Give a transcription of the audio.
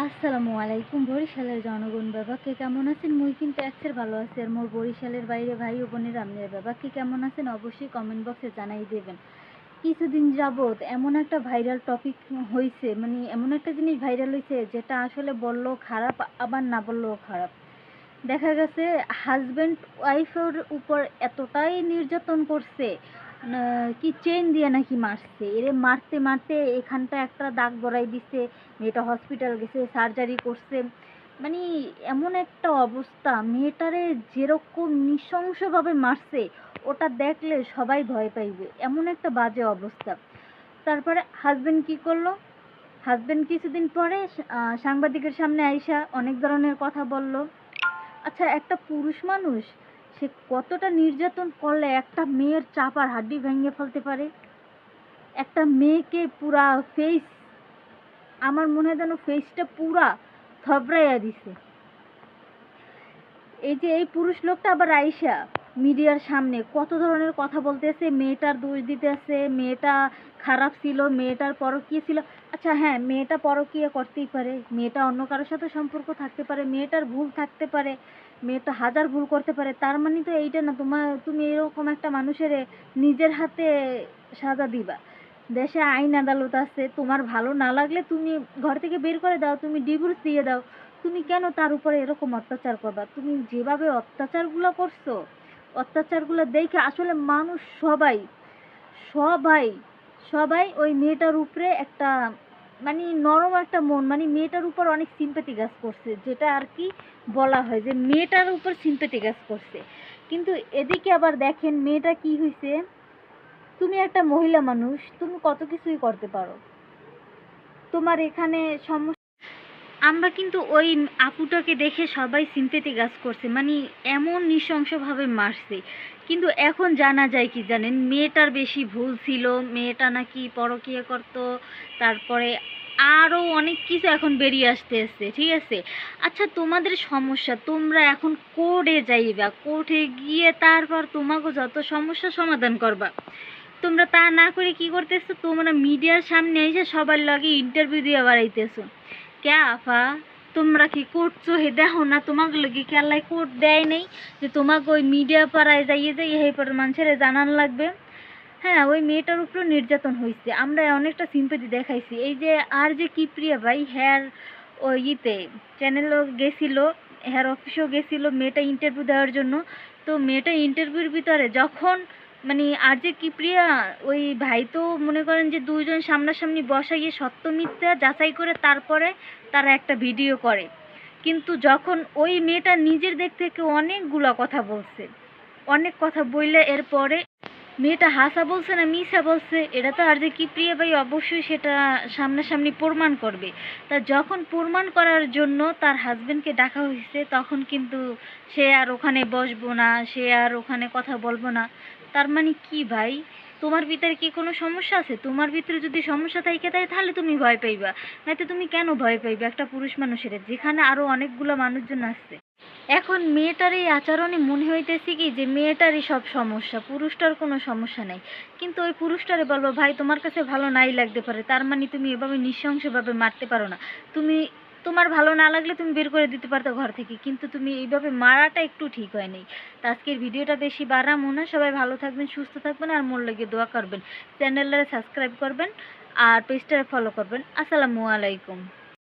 আসসালামু আলাইকুম, বরিশালের জনগণ বাবাকে কেমন আছেন? মুই কিন্তু একসের ভালো আছি। আর মোর বরিশালের বাইরে ভাই ও বোনের, আপনার বাবাকে কেমন আছেন? অবশ্যই কমেন্ট বক্সে জানাই দেবেন। কিছুদিন যাবৎ এমন একটা ভাইরাল টপিক হয়েছে মানে এমন একটা জিনিস ভাইরাল হয়েছে যেটা আসলে বললেও খারাপ, আবার না বললেও খারাপ। দেখা গেছে হাজব্যান্ড ওয়াইফের উপর এতটাই নির্যাতন করছে কি চেন দিয়ে নাকি মারছে? এরে মারতে মারতে এখানটা একটা দাগ বড়াই দিছে, মেয়েটা হসপিটাল গেছে সার্জারি করছে। মানে এমন একটা অবস্থা, মেয়েটারে যেরকম নৃশংসভাবে মারছে, ওটা দেখলে সবাই ভয় পাইবে। এমন একটা বাজে অবস্থা। তারপরে হাজবেন্ড কি করল? হাজবেন্ড কিছুদিন পরে সাংবাদিকের সামনে আইসা অনেক ধরনের কথা বলল। আচ্ছা একটা পুরুষ মানুষ সে কতটা নির্যাতন করলে একটা মেয়ের চাপার হাড্ডি ভেঙে ফেলতে পারে? একটা মেয়েকে পুরা ফেস আমার মনে হয় যেন ফেসটা পুরা থবড়াইয়া দিছে। এই যে এই পুরুষ লোকটা আবার আইসা মিডিয়ার সামনে কত ধরনের কথা বলতেছে, মেয়েটার দোষ দিতেছে, মেয়েটা খারাপ ছিল, মেয়েটার পরকীয়া ছিল। আচ্ছা হ্যাঁ মেয়েটা পরকীয়া করতেই পারে, মেয়েটা অন্য কারোর সাথে সম্পর্ক থাকতে পারে, মেয়েটার ভুল থাকতে পারে, মেয়েটা হাজার ভুল করতে পারে। তার মানে তো এইটা না তোমার তুমি এরকম একটা মানুষের নিজের হাতে সাজা দিবা। দেশে আইন আদালত আছে, তোমার ভালো না লাগলে তুমি ঘর থেকে বের করে দাও, তুমি ডিভোর্স দিয়ে দাও। তুমি কেন তার উপরে এরকম অত্যাচার করবা? তুমি যেভাবে অত্যাচারগুলো করছ অত্যাচারগুলো দেখে আসলে মানুষ সবাই সবাই সবাই ওই মেয়েটার উপরে একটা মানে নরম একটা মন মানে মেয়েটার উপর অনেক সিম্পেথি কাজ করছে, যেটা আর কি বলা হয় যে মেয়েটার উপর সিম্পেথি কাজ করছে। কিন্তু এদিকে আবার দেখেন মেয়েটা কি হয়েছে তুমি একটা মহিলা মানুষ, তুমি কত কিছুই করতে পারো। তোমার এখানে সমস্যা আমরা কিন্তু ওই আপুটাকে দেখে সবাই সিম্পেথি কাজ করছে মানে এমন নৃশংসভাবে মারছে। কিন্তু এখন জানা যায় কি জানেন, মেয়েটার বেশি ভুল ছিল, মেয়েটা নাকি পরকীয়া করত, তারপরে আরও অনেক কিছু এখন বেরিয়ে আসতে আসছে ঠিক আছে? আচ্ছা তোমাদের সমস্যা, তোমরা এখন কোর্টে যাইবা, কোর্টে গিয়ে তারপর তোমাকে যত সমস্যা সমাধান করবা। তোমরা তা না করে কি করতেছো, তোমরা মিডিয়ার সামনে এসে সবার লগে ইন্টারভিউ দিয়ে বাড়াইতেছো। কে আফা তোমরা কি করছ হে দেখো না তোমাকে লগে খেলায় কোর্ট দেয় নেই যে তোমাকে ওই মিডিয়া পাড়ায় যাইয়ে যাই এই পর মানুষের জানান লাগবে হ্যাঁ ওই মেয়েটার উপরেও নির্যাতন হয়েছে আমরা অনেকটা সিম্পেথি দেখাইছি এই যে আর যে কিপ্রিয়া ভাই হ্যার ওই ইতে চ্যানেলও গেছিল হ্যার অফিসেও গেছিল মেয়েটা ইন্টারভিউ দেওয়ার জন্য তো মেয়েটা ইন্টারভিউর ভিতরে যখন মানে আর যে কিপ্রিয়া ওই ভাই তো মনে করেন যে দুইজন সামনাসামনি বসাইয়ে সত্য মিথ্যা যাচাই করে তারপরে তারা একটা ভিডিও করে। কিন্তু যখন ওই মেয়েটা নিজের দিক থেকে অনেকগুলা কথা বলছে, অনেক কথা বললে এরপরে মেয়েটা হাসা বলছে না মিশা বলছে, এটা তো আর যে কিপ্রিয়া ভাই, অবশ্যই সেটা সামনাসামনি প্রমাণ করবে। তা যখন প্রমাণ করার জন্য তার হাজবেন্ডকে ডাকা হয়েছে, তখন কিন্তু সে আর ওখানে বসবো না, সে আর ওখানে কথা বলব না। তার মানে কি ভাই? তোমার ভিতরে কি কোনো সমস্যা আছে? তোমার ভিতরে যদি সমস্যা থাকে তাই তাহলে তুমি ভয় পাইবা। নয়তো তুমি কেন ভয় পাইবা একটা পুরুষ মানুষের? যেখানে আরও অনেকগুলো মানুষজন আসছে এখন মেয়েটার এই আচরণে মনে হইতেছে কি যে মেয়েটারই সব সমস্যা, পুরুষটার কোনো সমস্যা নাই। কিন্তু ওই পুরুষটারে বলব, ভাই, তোমার কাছে ভালো নাই লাগতে পারে। তার মানে তুমি এভাবে নৃশংসভাবে মারতে পারো না। তুমি তোমার ভালো না লাগলে তুমি বের করে দিতে পারতো ঘর থেকে। কিন্তু তুমি এইভাবে মারাটা একটু ঠিক হয়নি। তো আজকের ভিডিওটা বেশি বাড়ামো না। সবাই ভালো থাকবেন, সুস্থ থাকবেন আর মন লেগে দোয়া করবেন। চ্যানেলটা সাবস্ক্রাইব করবেন আর পেজটা ফলো করবেন। আসসালামু আলাইকুম।